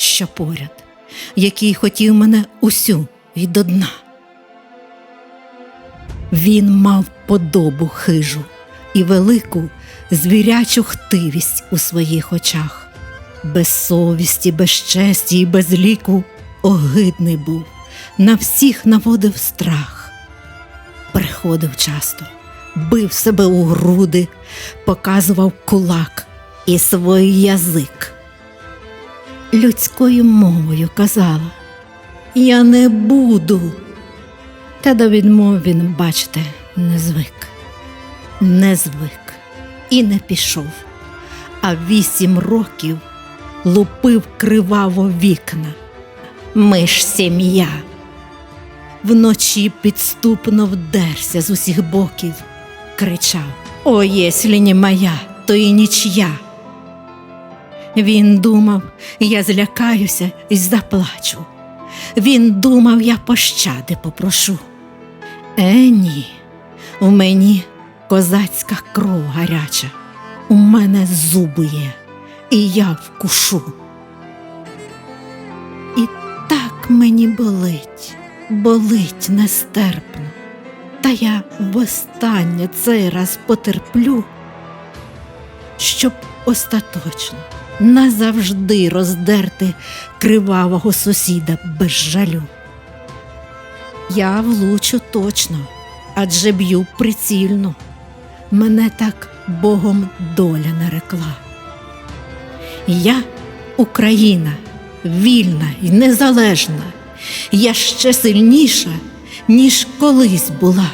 що поряд, який хотів мене усю і до дна. Він мав подобу хижу і велику звірячу хтивість у своїх очах. Без совісті, без честі і без ліку огидний був, на всіх наводив страх. Приходив часто, бив себе у груди, показував кулак і свій язик. Людською мовою казала Я не буду. Та до відмов він, бачите, не звик, не звик і не пішов, а вісім років лупив криваво вікна. Ми ж сім'я. Вночі підступно вдерся з усіх боків, кричав: О, єслі не моя, то і нічия. Він думав, я злякаюся і заплачу. Він думав, я пощади попрошу. Е, ні, у мені козацька кров гаряча, у мене зуби є, і я вкушу. І так мені болить, болить нестерпно. Та я востаннє цей раз потерплю, щоб остаточно назавжди роздерти кривавого сусіда без жалю. Я влучу точно, адже б'ю прицільно. Мене так Богом доля нарекла. Я Україна, вільна і незалежна, я ще сильніша, ніж колись була.